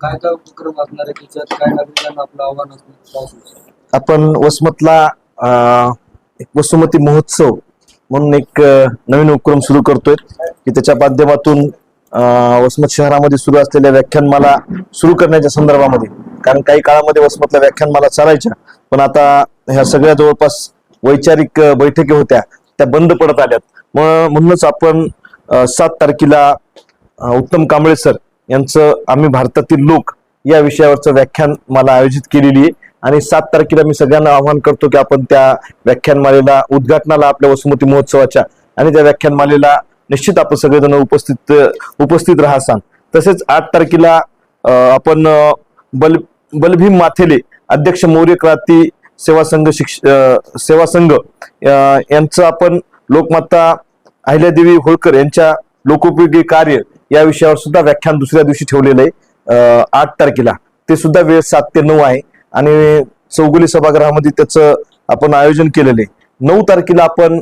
काय काय उपक्रम असणार आहे? त्याच्यात काय नागरिकांना आपलं आव्हान असणार आपण वसमतला अं, एक वसुमती महोत्सव म्हणून एक अं, नवीन उपक्रम सुरू करतोय. की त्याच्या माध्यमातून अं, वसमत शहरामध्ये सुरू असलेल्या व्याख्यानमाला सुरू करण्याच्या संदर्भामध्ये. कारण काही काळामध्ये वसमतला व्याख्यानमाला चालायच्या. पण आता ह्या सगळ्या जवळपास वैचारिक अं, बैठकी होत्या. त्या बंद पडत आल्यात. मग म्हणूनच आपण अं, सात तारखेला अं, उत्तम कांबळे सर यांचं आम्ही भारतातील लोक या विषयावरचं व्याख्यान मला आयोजित केलेली आहे. आणि सात तारखेला मी सगळ्यांना आवाहन करतो की आपण त्या व्याख्यानमालेला उद्घाटनाला आपल्या वसुमती महोत्सवाच्या आणि त्या व्याख्यानमालेला निश्चित आपण सगळेजण उपस्थित उपस्थित राहसान. तसेच आठ तारखेला आपण बल बलभीम माथेले अध्यक्ष मौर्य क्रांती सेवा संघ शिक्ष सेवा संघ यांचं आपण लोकमाता अहिल्यादेवी होळकर यांच्या लोकोपयोगी कार्य या विषयावर सुद्धा व्याख्यान दुसऱ्या दिवशी ठेवलेलं आहे. आठ तारखेला. ते सुद्धा वेळ सात ते नऊ आहे. आणि चौगुली सभागृहामध्ये त्याचं आपण आयोजन केलेलं आहे. नऊ तारखेला आपण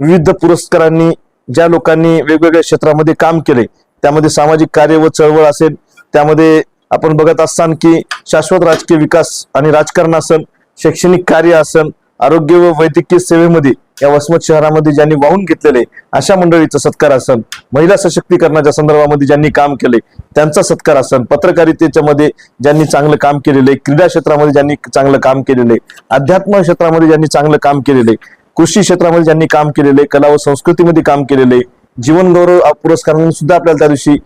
विविध पुरस्कारांनी ज्या लोकांनी वेगवेगळ्या क्षेत्रामध्ये काम केले त्यामध्ये सामाजिक कार्य व चळवळ असेल त्यामध्ये आपण बघत असताना की शाश्वत राजकीय विकास आणि राजकारण असन शैक्षणिक कार्य असन आरोग्य व वैद्यकीय सेवेमध्ये या वसमत शहरामध्ये ज्यांनी वाहून घेतलेले अशा मंडळीचा सत्कार असन महिला सशक्तीकरणाच्या संदर्भामध्ये ज्यांनी काम केले त्यांचा सत्कार असन पत्रकारितेच्या मध्ये ज्यांनी चांगलं काम केलेलं आहे क्रीडा क्षेत्रामध्ये ज्यांनी चांगलं काम केलेलं आहे अध्यात्म क्षेत्रामध्ये ज्यांनी चांगलं काम केलेलं आहे कृषी क्षेत्रामध्ये ज्यांनी काम केलेलं आहे कला व संस्कृतीमध्ये काम केलेलं आहे जीवन गौरव पुरस्कारांनी सुद्धा आपल्याला त्या दिवशी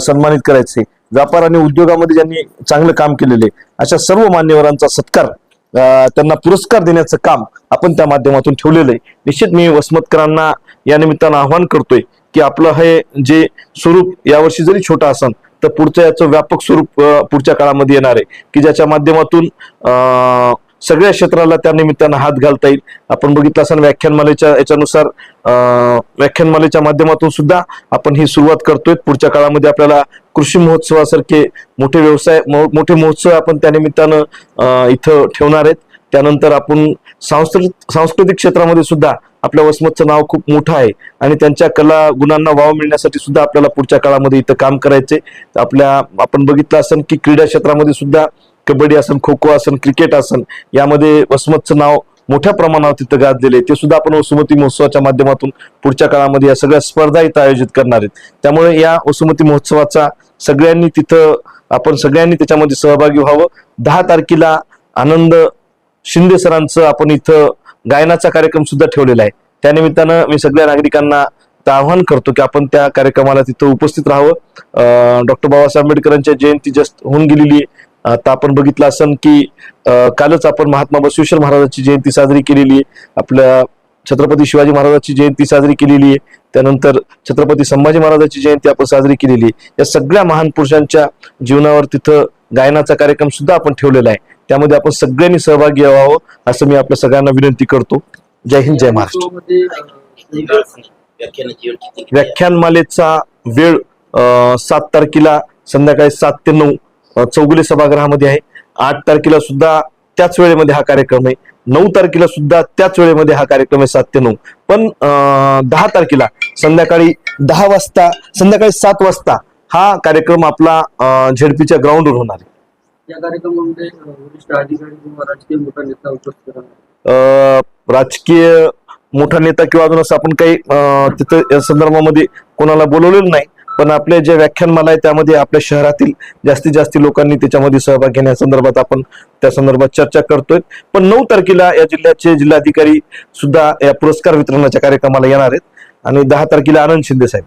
सन्मानित करायचे. व्यापार आणि उद्योगामध्ये ज्यांनी चांगलं काम केलेलं आहे अशा सर्व मान्यवरांचा सत्कार त्यांना पुरस्कार देण्याचं काम आपण त्या माध्यमातून ठेवलेलं आहे. निश्चित मी वसमतकरांना या निमित्तानं आव्हान करतोय की आपलं हे जे स्वरूप यावर्षी जरी छोटं असन तर पुढचं याचं व्यापक स्वरूप पुढच्या काळामध्ये येणार आहे. की ज्याच्या माध्यमातून अं, सगळ्या क्षेत्राला त्या निमित्तानं हात घालता येईल. आपण बघितलं असं व्याख्यानमालेच्या याच्यानुसार व्याख्यानमालेच्या माध्यमातून सुद्धा आपण ही सुरुवात करतोय. पुढच्या काळामध्ये आपल्याला कृषी महोत्सवासारखे मोठे व्यवसाय मोठे महोत्सव आपण त्या निमित्तानं इथं ठेवणार आहेत. त्यानंतर आपण सांस्कृतिक सांस्कृतिक क्षेत्रामध्ये सुद्धा आपल्या वसमतचं नाव खूप मोठं आहे. आणि त्यांच्या कला गुणांना वाव मिळण्यासाठी सुद्धा आपल्याला पुढच्या काळामध्ये इथं काम करायचे आपल्या आपण बघितलं असेल की क्रीडा क्षेत्रामध्ये सुद्धा कबड्डी असन खो खो असन क्रिकेट असन यामध्ये वसमतचं नाव मोठ्या प्रमाणावर तिथं गाजलेले ते सुद्धा आपण वसुमती महोत्सवाच्या माध्यमातून पुढच्या काळामध्ये या सगळ्या स्पर्धा इथं आयोजित करणार आहेत. त्यामुळे या वसुमती महोत्सवाचा सगळ्यांनी तिथं आपण सगळ्यांनी त्याच्यामध्ये सहभागी व्हावं. दहा तारखेला आनंद शिंदे सरांचं आपण इथं गायनाचा कार्यक्रम सुद्धा ठेवलेला आहे. त्यानिमित्तानं मी सगळ्या नागरिकांना ते आवाहन करतो की आपण त्या कार्यक्रमाला तिथं उपस्थित राहावं. डॉक्टर बाबासाहेब आंबेडकरांच्या जयंती जस्ट होऊन गेलेली आहे. आता आपण बघितलं असन की कालच आपण महात्मा बसवेश्वर महाराजांची जयंती साजरी केलेली आहे. आपल्या छत्रपती शिवाजी महाराजांची जयंती साजरी केलेली आहे. त्यानंतर छत्रपती संभाजी महाराजांची जयंती आपण साजरी केलेली आहे. या सगळ्या महान पुरुषांच्या जीवनावर तिथं गायनाचा कार्यक्रम सुद्धा आपण ठेवलेला आहे. त्यामध्ये आपण सगळ्यांनी सहभागी व्हावं असं मी आपल्या सगळ्यांना विनंती करतो. जय हिंद जय महाराष्ट्र. व्याख्यानमालेचा वेळ सात तारखेला संध्याकाळी सात ते नऊ चौगुली चौगुले सभागृहामध्ये आहे. आठ तारखेला सुद्धा त्याच वेळेमध्ये हा कार्यक्रम आहे. नऊ तारखेला सुद्धा त्याच वेळेमध्ये हा कार्यक्रम आहे सात ते नऊ. पण दहा तारखेला संध्याकाळी दहा वाजता संध्याकाळी सात वाजता हा कार्यक्रम आपला झेडपीच्या ग्राउंडवर होणार आहे. या कार्यक्रमामध्ये अं, वरिष्ठ अधिकारी किंवा राजकीय मोठा नेता उपस्थित राहणार अं, राजकीय मोठा नेता किंवा अजून असं आपण काही तिथं या संदर्भामध्ये कोणाला बोलवलेलं नाही पण आपले जे व्याख्यानमाला आहे त्यामध्ये आपल्या शहरातील जास्तीत जास्त लोकांनी त्याच्यामध्ये सहभाग घेण्यासंदर्भात आपण त्या संदर्भात चर्चा करतोय. पण नऊ तारखेला या जिल्ह्याचे जिल्हाधिकारी सुद्धा या पुरस्कार वितरणाच्या कार्यक्रमाला येणार आहेत. आणि दहा तारखेला आनंद शिंदे साहेब.